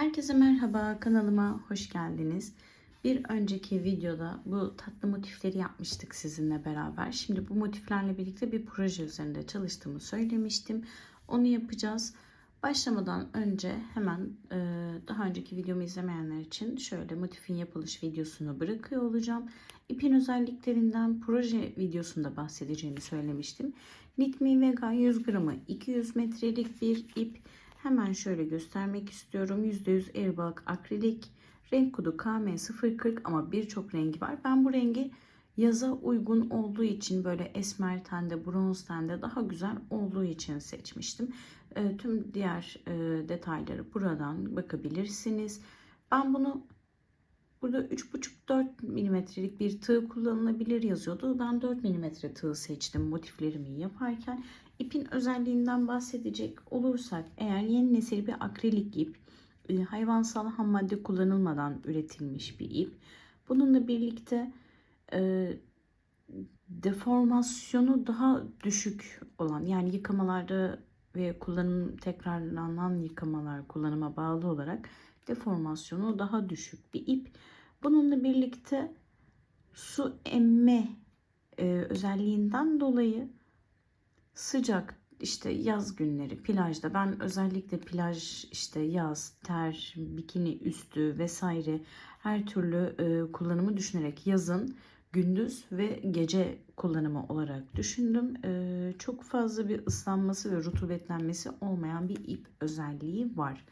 Herkese merhaba, kanalıma hoş geldiniz. Bir önceki videoda bu tatlı motifleri yapmıştık sizinle beraber. Şimdi bu motiflerle birlikte bir proje üzerinde çalıştığımı söylemiştim. Onu yapacağız. Başlamadan önce hemen e, daha önceki videomu izlemeyenler için şöyle motifin yapılış videosunu bırakıyor olacağım. İpin özelliklerinden proje videosunda bahsedeceğimi söylemiştim. Knit Vega 100 gramı 200 metrelik bir ip. Hemen şöyle göstermek istiyorum. %100 Airbag akrilik. Renk kodu KM040 ama birçok rengi var. Ben bu rengi yaza uygun olduğu için böyle esmer tende, bronz tende daha güzel olduğu için seçmiştim. E, tüm diğer e, detayları buradan bakabilirsiniz. Ben bunu burada 3,5-4 milimetrelik bir tığ kullanılabilir yazıyordu. Ben 4 milimetre tığ seçtim motiflerimi yaparken. İpin özelliğinden bahsedecek olursak eğer yeni nesil bir akrilik ip e, hayvansal ham madde kullanılmadan üretilmiş bir ip. Bununla birlikte e, deformasyonu daha düşük olan yani yıkamalarda ve kullanım tekrarlanan yıkamalar kullanıma bağlı olarak deformasyonu daha düşük bir ip. Bununla birlikte su emme e, özelliğinden dolayı sıcak işte yaz günleri plajda ben özellikle plaj işte yaz ter bikini üstü vesaire her türlü e, kullanımı düşünerek yazın gündüz ve gece kullanımı olarak düşündüm. E, çok fazla bir ıslanması ve rutubetlenmesi olmayan bir ip özelliği var.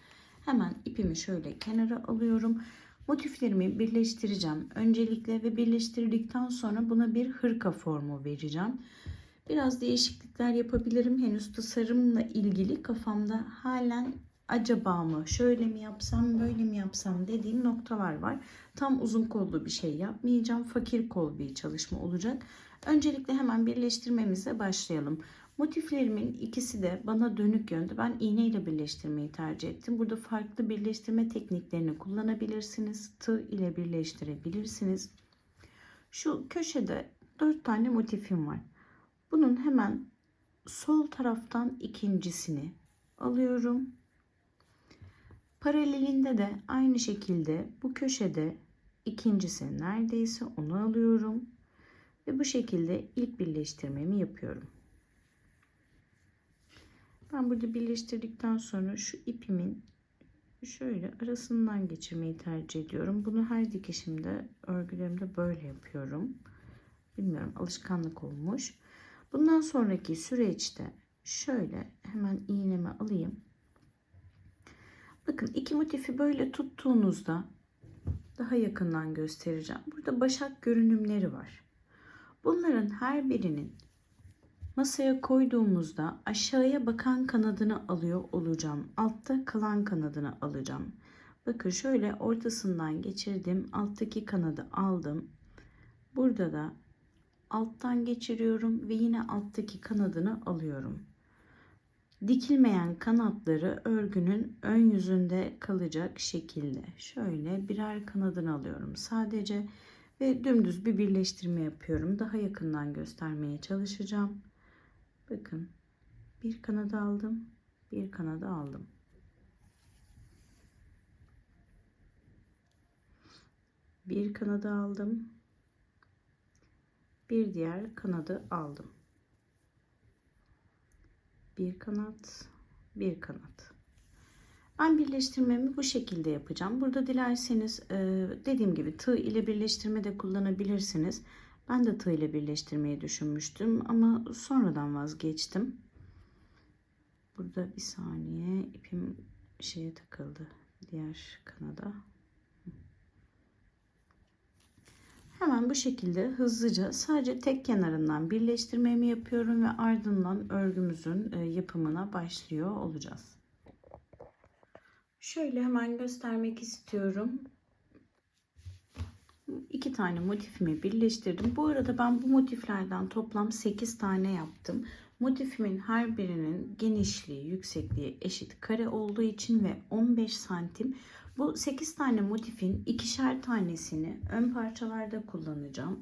Hemen ipimi şöyle kenara alıyorum. Motiflerimi birleştireceğim öncelikle ve birleştirdikten sonra buna bir hırka formu vereceğim. Biraz değişiklikler yapabilirim. Henüz tasarımla ilgili kafamda halen acaba mı şöyle mi yapsam böyle mi yapsam dediğim noktalar var. Tam uzun kollu bir şey yapmayacağım. Fakir kol bir çalışma olacak. Öncelikle hemen birleştirmemize başlayalım. Motiflerimin ikisi de bana dönük yönde. Ben iğne ile birleştirmeyi tercih ettim. Burada farklı birleştirme tekniklerini kullanabilirsiniz. Tığ ile birleştirebilirsiniz. Şu köşede 4 tane motifim var. Bunun hemen sol taraftan ikincisini alıyorum. Paralelinde de aynı şekilde bu köşede ikincisi neredeyse onu alıyorum. Ve bu şekilde ilk birleştirmemi yapıyorum. Ben burada birleştirdikten sonra şu ipimin şöyle arasından geçirmeyi tercih ediyorum. Bunu her dikişimde örgülerimde böyle yapıyorum. Bilmiyorum alışkanlık olmuş. Bundan sonraki süreçte şöyle hemen iğnemi alayım. Bakın iki motifi böyle tuttuğunuzda daha yakından göstereceğim. Burada başak görünümleri var. Bunların her birinin masaya koyduğumuzda aşağıya bakan kanadını alıyor olacağım. Altta kalan kanadını alacağım. Bakın şöyle ortasından geçirdim. Alttaki kanadı aldım. Burada da alttan geçiriyorum ve yine alttaki kanadını alıyorum. Dikilmeyen kanatları örgünün ön yüzünde kalacak şekilde şöyle birer kanadını alıyorum sadece ve dümdüz bir birleştirme yapıyorum. Daha yakından göstermeye çalışacağım. Bakın bir kanadı aldım, bir kanadı aldım. Bir kanadı aldım, bir diğer kanadı aldım. Bir kanat, bir kanat. Ben birleştirmemi bu şekilde yapacağım. Burada dilerseniz dediğim gibi tığ ile birleştirme de kullanabilirsiniz. Ben de tığ ile birleştirmeyi düşünmüştüm ama sonradan vazgeçtim. Burada bir saniye ipim şeye takıldı. Diğer kanada. Hemen bu şekilde hızlıca sadece tek kenarından birleştirmemi yapıyorum ve ardından örgümüzün e, yapımına başlıyor olacağız. Şöyle hemen göstermek istiyorum. İki tane motifimi birleştirdim. Bu arada ben bu motiflerden toplam 8 tane yaptım. Motifimin her birinin genişliği, yüksekliği eşit kare olduğu için ve 15 santim bu 8 tane motifin ikişer tanesini ön parçalarda kullanacağım.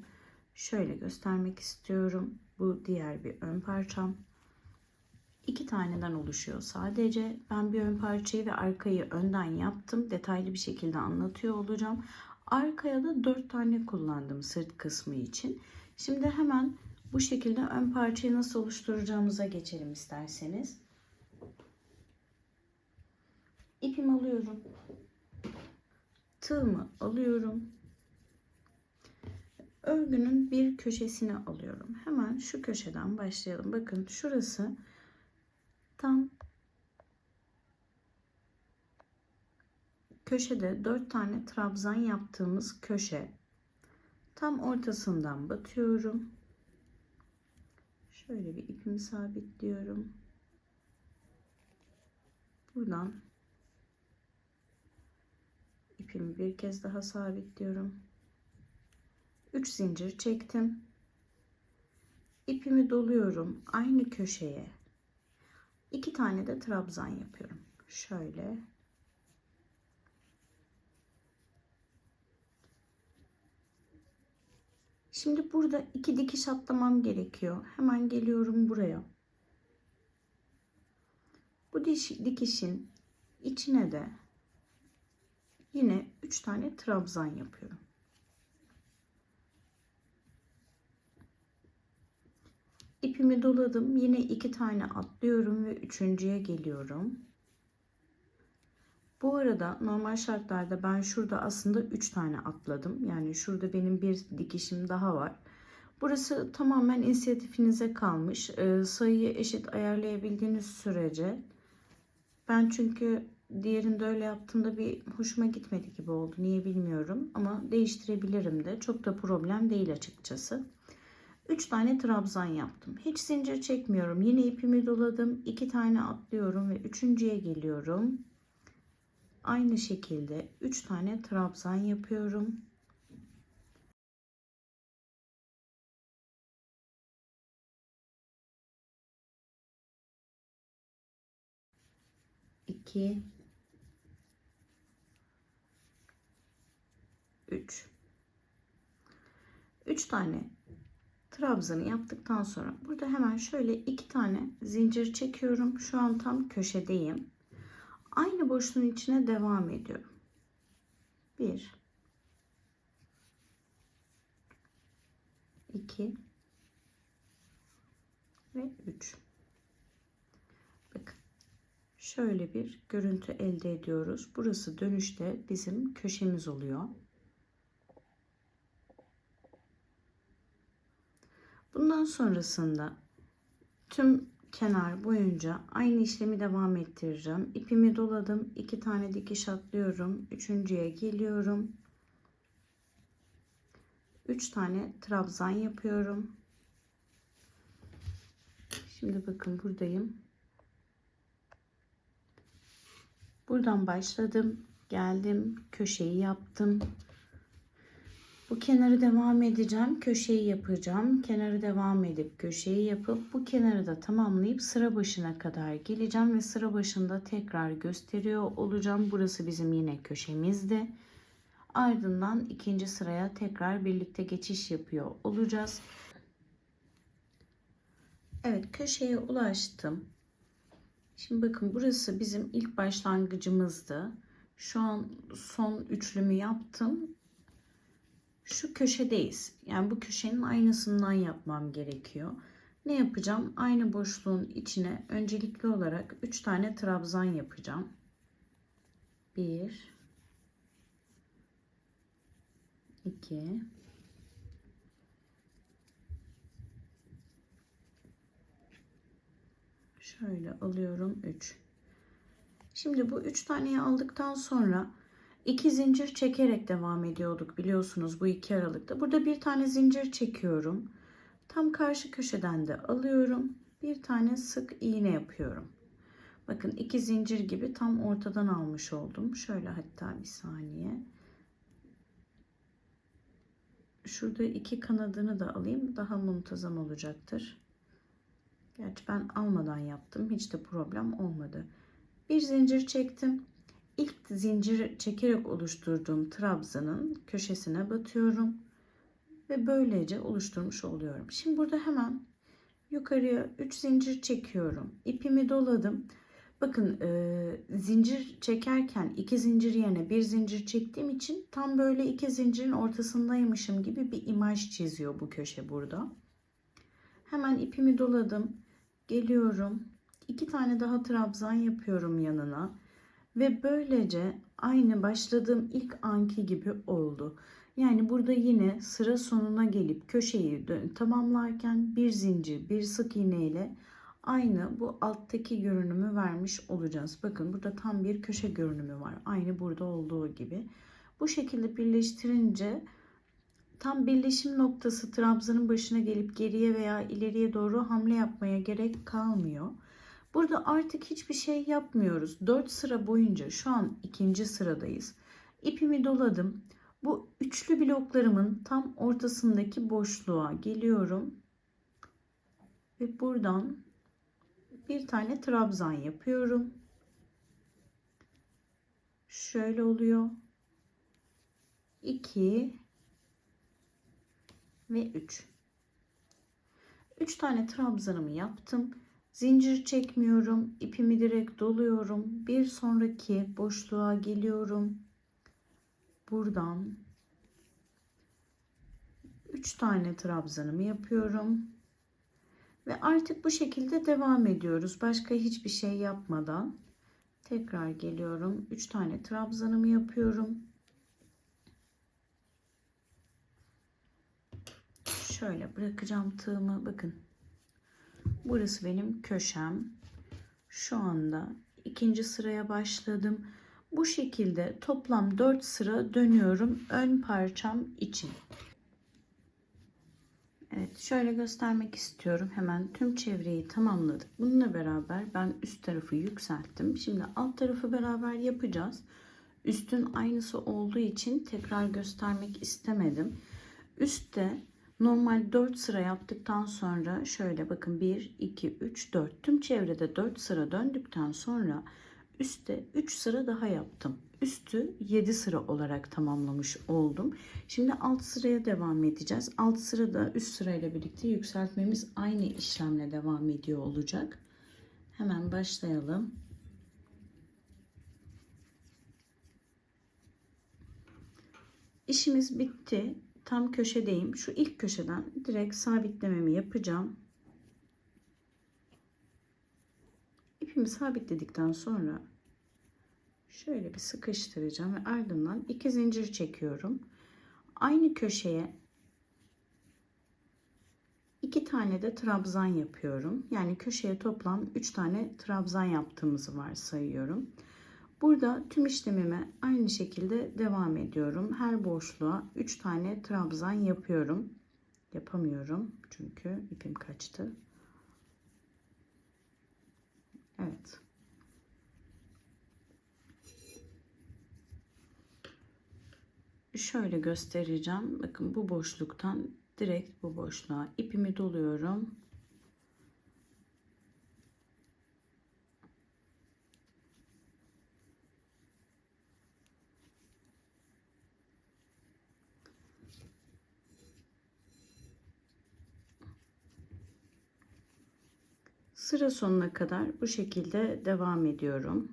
Şöyle göstermek istiyorum. Bu diğer bir ön parçam. iki taneden oluşuyor sadece. Ben bir ön parçayı ve arkayı önden yaptım. Detaylı bir şekilde anlatıyor olacağım. Arkaya da dört tane kullandım sırt kısmı için. Şimdi hemen bu şekilde ön parçayı nasıl oluşturacağımıza geçelim isterseniz. İpimi alıyorum. Tığımı alıyorum. Örgünün bir köşesini alıyorum. Hemen şu köşeden başlayalım. Bakın şurası tam köşede dört tane trabzan yaptığımız köşe. Tam ortasından batıyorum. Şöyle bir ipimi sabitliyorum. Buradan ipimi bir kez daha sabitliyorum. 3 zincir çektim. İpimi doluyorum aynı köşeye. 2 tane de trabzan yapıyorum. Şöyle Şimdi burada iki dikiş atlamam gerekiyor. Hemen geliyorum buraya. Bu dikişin içine de yine 3 tane trabzan yapıyorum. İpimi doladım. Yine iki tane atlıyorum ve üçüncüye geliyorum. Bu arada normal şartlarda ben şurada aslında 3 tane atladım. Yani şurada benim bir dikişim daha var. Burası tamamen inisiyatifinize kalmış. Ee, sayıyı eşit ayarlayabildiğiniz sürece. Ben çünkü diğerinde öyle yaptığımda bir hoşuma gitmedi gibi oldu. Niye bilmiyorum ama değiştirebilirim de. Çok da problem değil açıkçası. 3 tane trabzan yaptım. Hiç zincir çekmiyorum. Yine ipimi doladım. 2 tane atlıyorum ve üçüncüye geliyorum. Aynı şekilde 3 tane trabzan yapıyorum. İki, üç. Üç tane trabzanı yaptıktan sonra burada hemen şöyle iki tane zincir çekiyorum. Şu an tam köşedeyim. Aynı boşluğun içine devam ediyorum. 1 2 ve 3 Bakın şöyle bir görüntü elde ediyoruz. Burası dönüşte bizim köşemiz oluyor. Bundan sonrasında tüm kenar boyunca aynı işlemi devam ettireceğim. İpimi doladım. iki tane dikiş atlıyorum. Üçüncüye geliyorum. Üç tane trabzan yapıyorum. Şimdi bakın buradayım. Buradan başladım. Geldim. Köşeyi yaptım. Bu kenarı devam edeceğim. Köşeyi yapacağım. Kenarı devam edip köşeyi yapıp bu kenarı da tamamlayıp sıra başına kadar geleceğim ve sıra başında tekrar gösteriyor olacağım. Burası bizim yine köşemizdi. Ardından ikinci sıraya tekrar birlikte geçiş yapıyor olacağız. Evet köşeye ulaştım. Şimdi bakın burası bizim ilk başlangıcımızdı. Şu an son üçlümü yaptım şu köşedeyiz. Yani bu köşenin aynısından yapmam gerekiyor. Ne yapacağım? Aynı boşluğun içine öncelikli olarak 3 tane trabzan yapacağım. 1 2 Şöyle alıyorum 3. Şimdi bu 3 taneyi aldıktan sonra 2 zincir çekerek devam ediyorduk biliyorsunuz bu iki aralıkta. Burada bir tane zincir çekiyorum. Tam karşı köşeden de alıyorum. Bir tane sık iğne yapıyorum. Bakın iki zincir gibi tam ortadan almış oldum. Şöyle hatta bir saniye. Şurada iki kanadını da alayım. Daha muntazam olacaktır. Gerçi ben almadan yaptım. Hiç de problem olmadı. Bir zincir çektim ilk zincir çekerek oluşturduğum trabzanın köşesine batıyorum ve böylece oluşturmuş oluyorum. Şimdi burada hemen yukarıya 3 zincir çekiyorum. İpimi doladım. Bakın e, zincir çekerken iki zincir yerine bir zincir çektiğim için tam böyle iki zincirin ortasındaymışım gibi bir imaj çiziyor bu köşe burada. Hemen ipimi doladım. Geliyorum. iki tane daha trabzan yapıyorum yanına. Ve böylece aynı başladığım ilk anki gibi oldu. Yani burada yine sıra sonuna gelip köşeyi tamamlarken bir zincir, bir sık iğne ile aynı bu alttaki görünümü vermiş olacağız. Bakın burada tam bir köşe görünümü var. Aynı burada olduğu gibi. Bu şekilde birleştirince tam birleşim noktası trabzanın başına gelip geriye veya ileriye doğru hamle yapmaya gerek kalmıyor. Burada artık hiçbir şey yapmıyoruz. 4 sıra boyunca şu an ikinci sıradayız. İpimi doladım. Bu üçlü bloklarımın tam ortasındaki boşluğa geliyorum. Ve buradan bir tane trabzan yapıyorum. Şöyle oluyor. 2 ve 3. 3 tane trabzanımı yaptım. Zincir çekmiyorum. ipimi direkt doluyorum. Bir sonraki boşluğa geliyorum. Buradan 3 tane trabzanımı yapıyorum. Ve artık bu şekilde devam ediyoruz. Başka hiçbir şey yapmadan. Tekrar geliyorum. 3 tane trabzanımı yapıyorum. Şöyle bırakacağım tığımı. Bakın. Burası benim köşem. Şu anda ikinci sıraya başladım. Bu şekilde toplam 4 sıra dönüyorum ön parçam için. Evet şöyle göstermek istiyorum. Hemen tüm çevreyi tamamladık. Bununla beraber ben üst tarafı yükselttim. Şimdi alt tarafı beraber yapacağız. Üstün aynısı olduğu için tekrar göstermek istemedim. Üstte normal 4 sıra yaptıktan sonra şöyle bakın 1, 2, 3, 4 tüm çevrede 4 sıra döndükten sonra üstte 3 sıra daha yaptım. Üstü 7 sıra olarak tamamlamış oldum. Şimdi alt sıraya devam edeceğiz. Alt sırada üst sırayla birlikte yükseltmemiz aynı işlemle devam ediyor olacak. Hemen başlayalım. İşimiz bitti. Tam köşedeyim. Şu ilk köşeden direkt sabitlememi yapacağım. İpimi sabitledikten sonra şöyle bir sıkıştıracağım ve ardından iki zincir çekiyorum. Aynı köşeye iki tane de trabzan yapıyorum. Yani köşeye toplam üç tane trabzan yaptığımızı varsayıyorum. Burada tüm işlemime aynı şekilde devam ediyorum. Her boşluğa 3 tane trabzan yapıyorum. Yapamıyorum çünkü ipim kaçtı. Evet. Şöyle göstereceğim. Bakın bu boşluktan direkt bu boşluğa ipimi doluyorum. Sıra sonuna kadar bu şekilde devam ediyorum.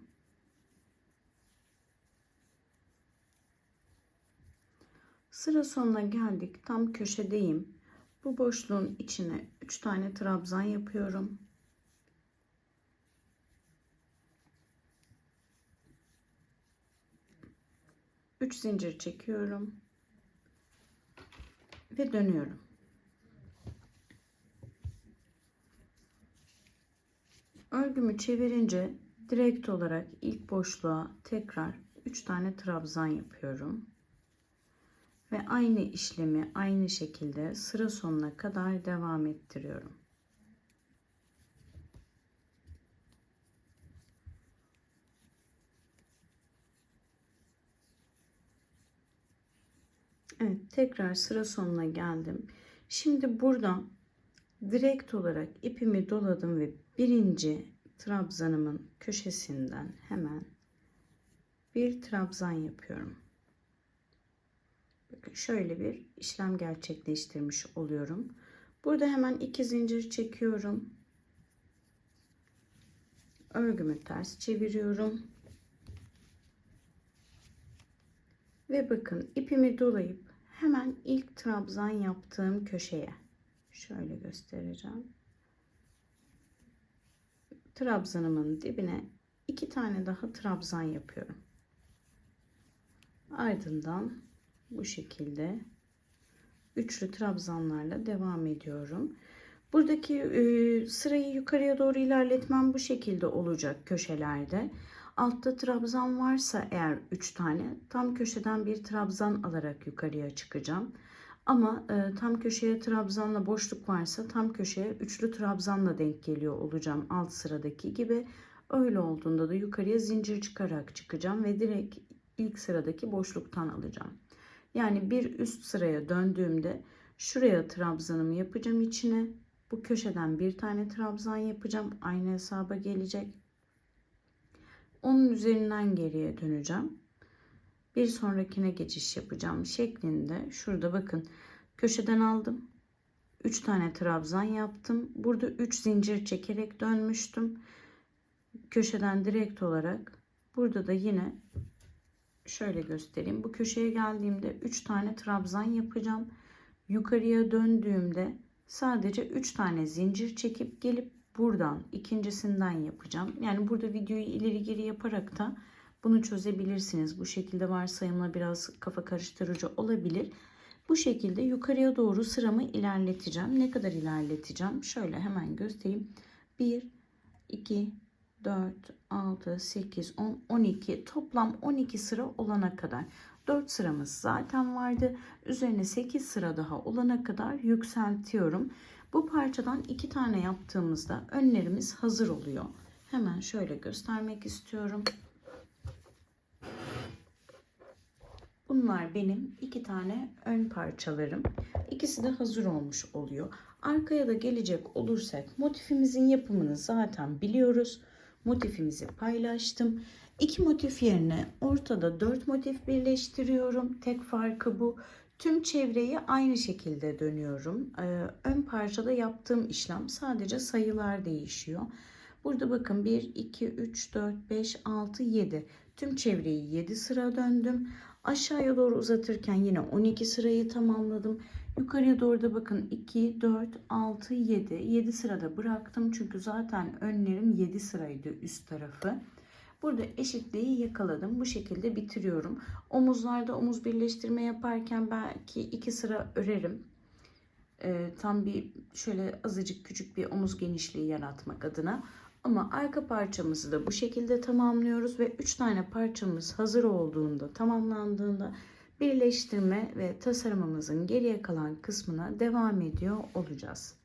Sıra sonuna geldik. Tam köşedeyim. Bu boşluğun içine 3 tane trabzan yapıyorum. Üç zincir çekiyorum ve dönüyorum. Örgümü çevirince direkt olarak ilk boşluğa tekrar 3 tane trabzan yapıyorum. Ve aynı işlemi aynı şekilde sıra sonuna kadar devam ettiriyorum. Evet, tekrar sıra sonuna geldim. Şimdi buradan direkt olarak ipimi doladım ve birinci trabzanımın köşesinden hemen bir trabzan yapıyorum. Şöyle bir işlem gerçekleştirmiş oluyorum. Burada hemen iki zincir çekiyorum. Örgümü ters çeviriyorum. Ve bakın ipimi dolayıp hemen ilk trabzan yaptığım köşeye şöyle göstereceğim. Trabzanımın dibine iki tane daha trabzan yapıyorum. Ardından bu şekilde üçlü trabzanlarla devam ediyorum. Buradaki e, sırayı yukarıya doğru ilerletmem bu şekilde olacak köşelerde. Altta trabzan varsa eğer 3 tane tam köşeden bir trabzan alarak yukarıya çıkacağım. Ama e, tam köşeye trabzanla boşluk varsa tam köşeye üçlü trabzanla denk geliyor olacağım alt sıradaki gibi. Öyle olduğunda da yukarıya zincir çıkarak çıkacağım ve direkt ilk sıradaki boşluktan alacağım. Yani bir üst sıraya döndüğümde şuraya trabzanımı yapacağım içine. Bu köşeden bir tane trabzan yapacağım. Aynı hesaba gelecek. Onun üzerinden geriye döneceğim. Bir sonrakine geçiş yapacağım şeklinde. Şurada bakın köşeden aldım. 3 tane trabzan yaptım. Burada 3 zincir çekerek dönmüştüm. Köşeden direkt olarak burada da yine şöyle göstereyim. Bu köşeye geldiğimde 3 tane trabzan yapacağım. Yukarıya döndüğümde sadece 3 tane zincir çekip gelip buradan ikincisinden yapacağım. Yani burada videoyu ileri geri yaparak da bunu çözebilirsiniz. Bu şekilde varsayımla biraz kafa karıştırıcı olabilir. Bu şekilde yukarıya doğru sıramı ilerleteceğim. Ne kadar ilerleteceğim? Şöyle hemen göstereyim. 1, 2, 4, 6, 8, 10, 12 toplam 12 sıra olana kadar. 4 sıramız zaten vardı. Üzerine 8 sıra daha olana kadar yükseltiyorum. Bu parçadan 2 tane yaptığımızda önlerimiz hazır oluyor. Hemen şöyle göstermek istiyorum. Bunlar benim iki tane ön parçalarım. İkisi de hazır olmuş oluyor. Arkaya da gelecek olursak motifimizin yapımını zaten biliyoruz. Motifimizi paylaştım. İki motif yerine ortada dört motif birleştiriyorum. Tek farkı bu. Tüm çevreyi aynı şekilde dönüyorum. Ee, ön parçada yaptığım işlem sadece sayılar değişiyor. Burada bakın 1, 2, 3, 4, 5, 6, 7. Tüm çevreyi 7 sıra döndüm. Aşağıya doğru uzatırken yine 12 sırayı tamamladım. Yukarıya doğru da bakın 2, 4, 6, 7. 7 sırada bıraktım. Çünkü zaten önlerim 7 sıraydı üst tarafı. Burada eşitliği yakaladım. Bu şekilde bitiriyorum. Omuzlarda omuz birleştirme yaparken belki 2 sıra örerim. Ee, tam bir şöyle azıcık küçük bir omuz genişliği yaratmak adına. Ama arka parçamızı da bu şekilde tamamlıyoruz ve 3 tane parçamız hazır olduğunda, tamamlandığında birleştirme ve tasarımımızın geriye kalan kısmına devam ediyor olacağız.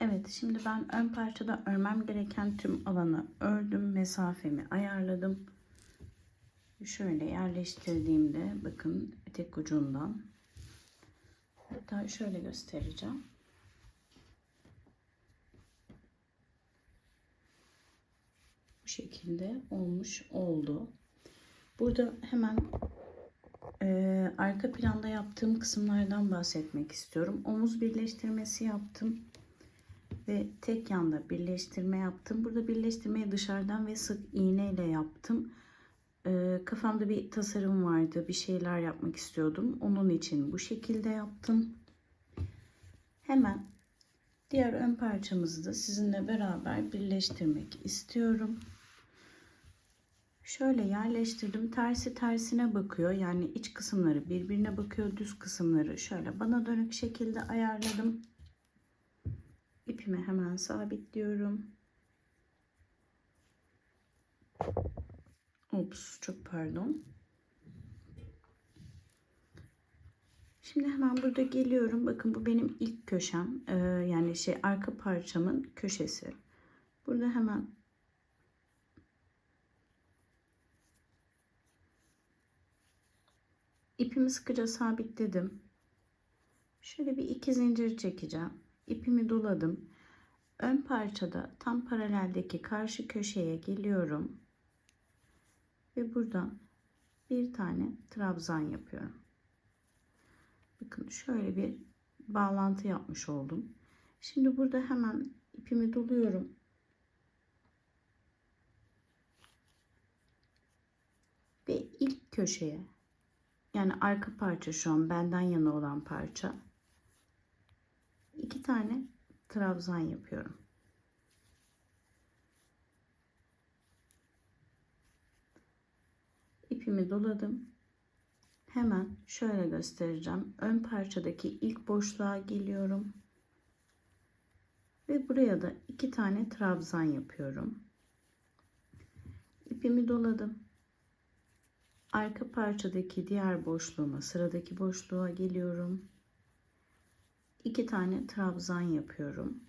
Evet şimdi ben ön parçada örmem gereken tüm alanı ördüm. Mesafemi ayarladım. Şöyle yerleştirdiğimde bakın etek ucundan hatta şöyle göstereceğim. Şekilde olmuş oldu. Burada hemen e, arka planda yaptığım kısımlardan bahsetmek istiyorum. Omuz birleştirmesi yaptım ve tek yanda birleştirme yaptım. Burada birleştirmeyi dışarıdan ve sık iğne ile yaptım. E, kafamda bir tasarım vardı. Bir şeyler yapmak istiyordum. Onun için bu şekilde yaptım. Hemen diğer ön parçamızı da sizinle beraber birleştirmek istiyorum. Şöyle yerleştirdim. Tersi tersine bakıyor. Yani iç kısımları birbirine bakıyor. Düz kısımları şöyle bana dönük şekilde ayarladım. İpimi hemen sabitliyorum. Ops çok pardon. Şimdi hemen burada geliyorum. Bakın bu benim ilk köşem. Ee, yani şey arka parçamın köşesi. Burada hemen ipimi sıkıca sabitledim. Şöyle bir iki zincir çekeceğim. İpimi doladım. Ön parçada tam paraleldeki karşı köşeye geliyorum. Ve buradan bir tane trabzan yapıyorum. Bakın şöyle bir bağlantı yapmış oldum. Şimdi burada hemen ipimi doluyorum. Ve ilk köşeye yani arka parça şu an benden yana olan parça iki tane trabzan yapıyorum. İpimi doladım. Hemen şöyle göstereceğim. Ön parçadaki ilk boşluğa geliyorum. Ve buraya da iki tane trabzan yapıyorum. İpimi doladım. Arka parçadaki diğer boşluğuma, sıradaki boşluğa geliyorum. İki tane trabzan yapıyorum.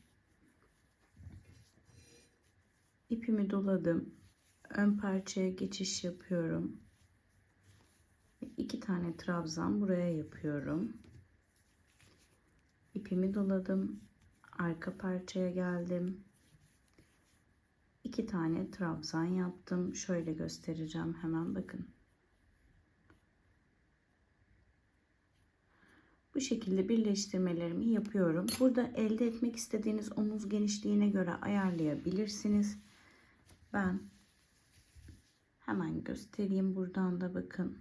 İpimi doladım. Ön parçaya geçiş yapıyorum. İki tane trabzan buraya yapıyorum. İpimi doladım. Arka parçaya geldim. İki tane trabzan yaptım. Şöyle göstereceğim hemen bakın. Bu şekilde birleştirmelerimi yapıyorum. Burada elde etmek istediğiniz omuz genişliğine göre ayarlayabilirsiniz. Ben hemen göstereyim buradan da bakın.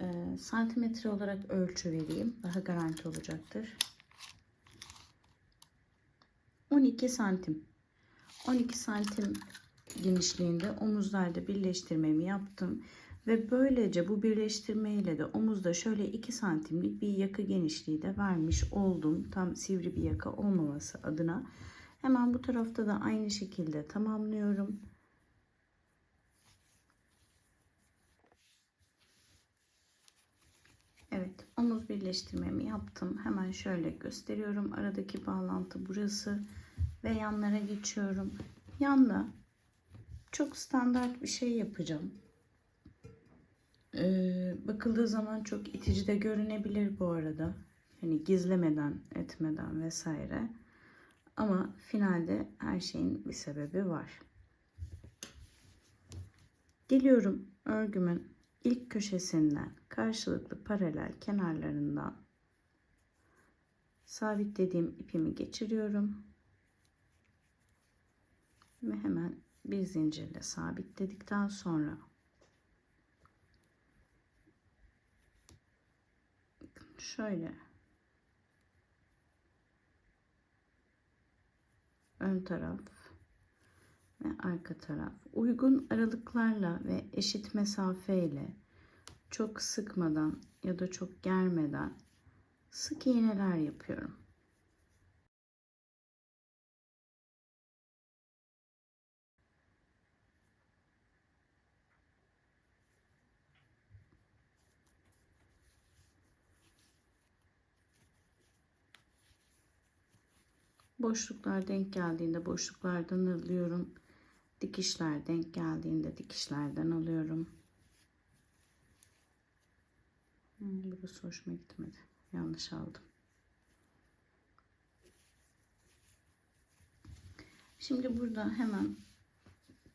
Ee, santimetre olarak ölçü vereyim. Daha garanti olacaktır. 12 santim. 12 santim genişliğinde omuzlarda birleştirmemi yaptım. Ve böylece bu birleştirme ile de omuzda şöyle 2 santimlik bir yaka genişliği de vermiş oldum. Tam sivri bir yaka olmaması adına. Hemen bu tarafta da aynı şekilde tamamlıyorum. Evet omuz birleştirmemi yaptım. Hemen şöyle gösteriyorum. Aradaki bağlantı burası. Ve yanlara geçiyorum. Yanda çok standart bir şey yapacağım. Ee, bakıldığı zaman çok itici de görünebilir bu arada. Hani gizlemeden, etmeden vesaire. Ama finalde her şeyin bir sebebi var. Geliyorum örgümün ilk köşesinden karşılıklı paralel kenarlarından sabitlediğim ipimi geçiriyorum. Ve hemen bir zincirle sabitledikten sonra şöyle ön taraf ve arka taraf uygun aralıklarla ve eşit mesafeyle çok sıkmadan ya da çok germeden sık iğneler yapıyorum. Boşluklar denk geldiğinde boşluklardan alıyorum. Dikişler denk geldiğinde dikişlerden alıyorum. Hmm, burası hoşuma gitmedi. Yanlış aldım. Şimdi burada hemen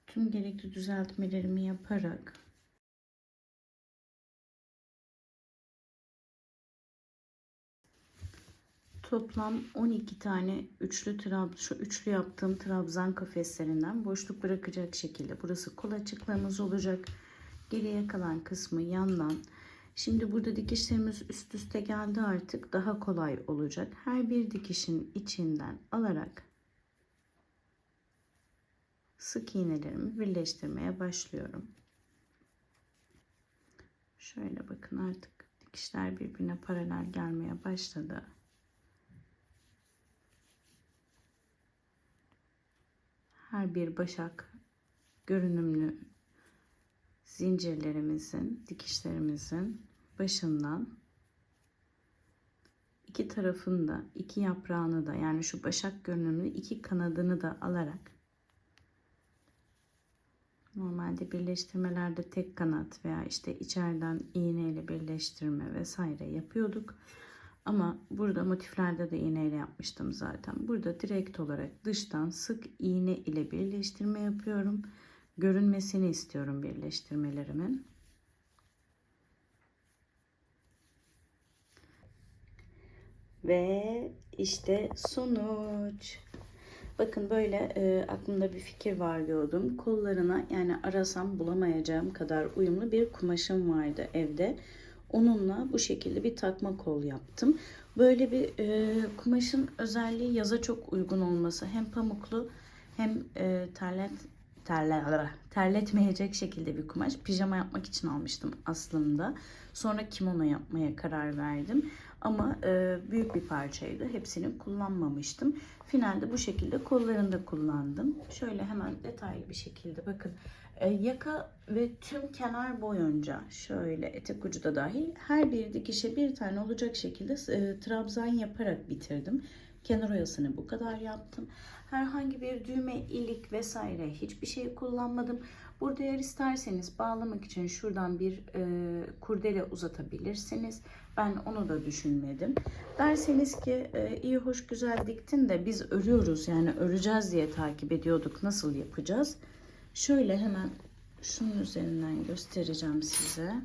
tüm gerekli düzeltmelerimi yaparak toplam 12 tane üçlü trab şu üçlü yaptığım trabzan kafeslerinden boşluk bırakacak şekilde burası kol açıklarımız olacak. Geriye kalan kısmı yandan. Şimdi burada dikişlerimiz üst üste geldi artık daha kolay olacak. Her bir dikişin içinden alarak sık iğnelerimi birleştirmeye başlıyorum. Şöyle bakın artık dikişler birbirine paralel gelmeye başladı her bir başak görünümlü zincirlerimizin, dikişlerimizin başından iki tarafını da, iki yaprağını da yani şu başak görünümlü iki kanadını da alarak normalde birleştirmelerde tek kanat veya işte içeriden iğneyle birleştirme vesaire yapıyorduk. Ama burada motiflerde de iğneyle yapmıştım zaten. Burada direkt olarak dıştan sık iğne ile birleştirme yapıyorum. Görünmesini istiyorum birleştirmelerimin. Ve işte sonuç. Bakın böyle e, aklımda bir fikir var diyordum. Kollarına yani arasam bulamayacağım kadar uyumlu bir kumaşım vardı evde. Onunla bu şekilde bir takma kol yaptım. Böyle bir e, kumaşın özelliği yaza çok uygun olması. Hem pamuklu hem e, terlet terler, terletmeyecek şekilde bir kumaş. Pijama yapmak için almıştım aslında. Sonra kimono yapmaya karar verdim. Ama e, büyük bir parçaydı. Hepsini kullanmamıştım. Finalde bu şekilde kollarını da kullandım. Şöyle hemen detaylı bir şekilde bakın. E, yaka ve tüm kenar boyunca şöyle etek ucu da dahil her bir dikişe bir tane olacak şekilde e, trabzan yaparak bitirdim. Kenar oyasını bu kadar yaptım. Herhangi bir düğme, ilik vesaire hiçbir şey kullanmadım. Burada eğer isterseniz bağlamak için şuradan bir e, kurdele uzatabilirsiniz. Ben onu da düşünmedim. Derseniz ki e, iyi hoş güzel diktin de biz örüyoruz yani öreceğiz diye takip ediyorduk. Nasıl yapacağız? Şöyle hemen şunun üzerinden göstereceğim size.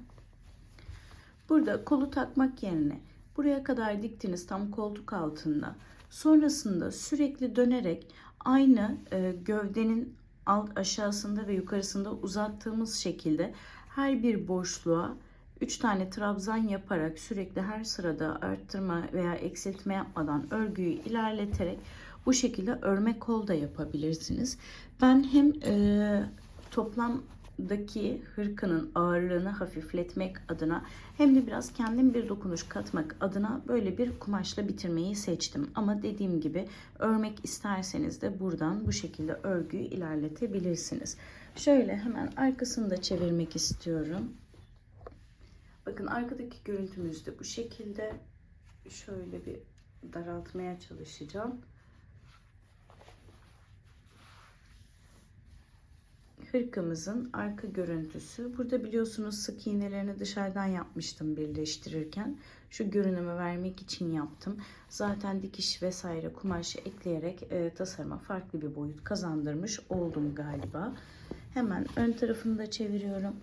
Burada kolu takmak yerine buraya kadar diktiniz tam koltuk altında. Sonrasında sürekli dönerek aynı e, gövdenin alt aşağısında ve yukarısında uzattığımız şekilde her bir boşluğa 3 tane trabzan yaparak sürekli her sırada arttırma veya eksiltme yapmadan örgüyü ilerleterek bu şekilde örme kol da yapabilirsiniz. Ben hem e, toplamdaki hırkanın ağırlığını hafifletmek adına hem de biraz kendim bir dokunuş katmak adına böyle bir kumaşla bitirmeyi seçtim. Ama dediğim gibi örmek isterseniz de buradan bu şekilde örgüyü ilerletebilirsiniz. Şöyle hemen arkasını da çevirmek istiyorum. Bakın arkadaki görüntümüz de bu şekilde. Şöyle bir daraltmaya çalışacağım. Hırkamızın arka görüntüsü. Burada biliyorsunuz sık iğnelerini dışarıdan yapmıştım birleştirirken. Şu görünümü vermek için yaptım. Zaten dikiş vesaire kumaşı ekleyerek e, tasarıma farklı bir boyut kazandırmış oldum galiba. Hemen ön tarafını da çeviriyorum.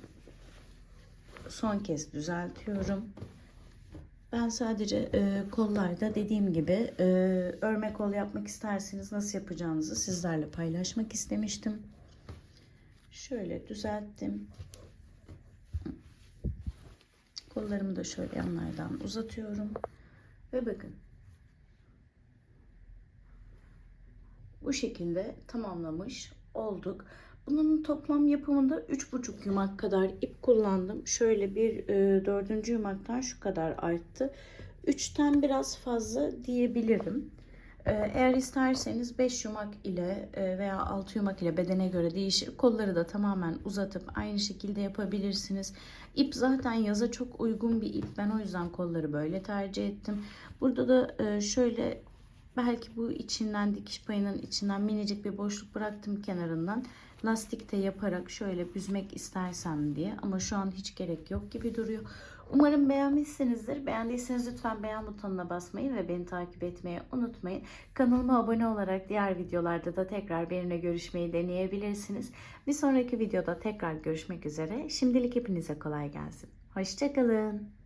Son kez düzeltiyorum. Ben sadece e, kollarda dediğim gibi e, örme kol yapmak isterseniz nasıl yapacağınızı sizlerle paylaşmak istemiştim. Şöyle düzelttim. Kollarımı da şöyle yanlardan uzatıyorum. Ve bakın. Bu şekilde tamamlamış olduk. Bunun toplam yapımında 3,5 yumak kadar ip kullandım. Şöyle bir e, dördüncü yumaktan şu kadar arttı. 3'ten biraz fazla diyebilirim. Ee, eğer isterseniz 5 yumak ile e, veya 6 yumak ile bedene göre değişir. Kolları da tamamen uzatıp aynı şekilde yapabilirsiniz. İp zaten yaza çok uygun bir ip. Ben o yüzden kolları böyle tercih ettim. Burada da e, şöyle belki bu içinden dikiş payının içinden minicik bir boşluk bıraktım kenarından. Lastikte yaparak şöyle büzmek istersem diye ama şu an hiç gerek yok gibi duruyor. Umarım beğenmişsinizdir. Beğendiyseniz lütfen beğen butonuna basmayı ve beni takip etmeyi unutmayın. Kanalıma abone olarak diğer videolarda da tekrar benimle görüşmeyi deneyebilirsiniz. Bir sonraki videoda tekrar görüşmek üzere. Şimdilik hepinize kolay gelsin. Hoşçakalın.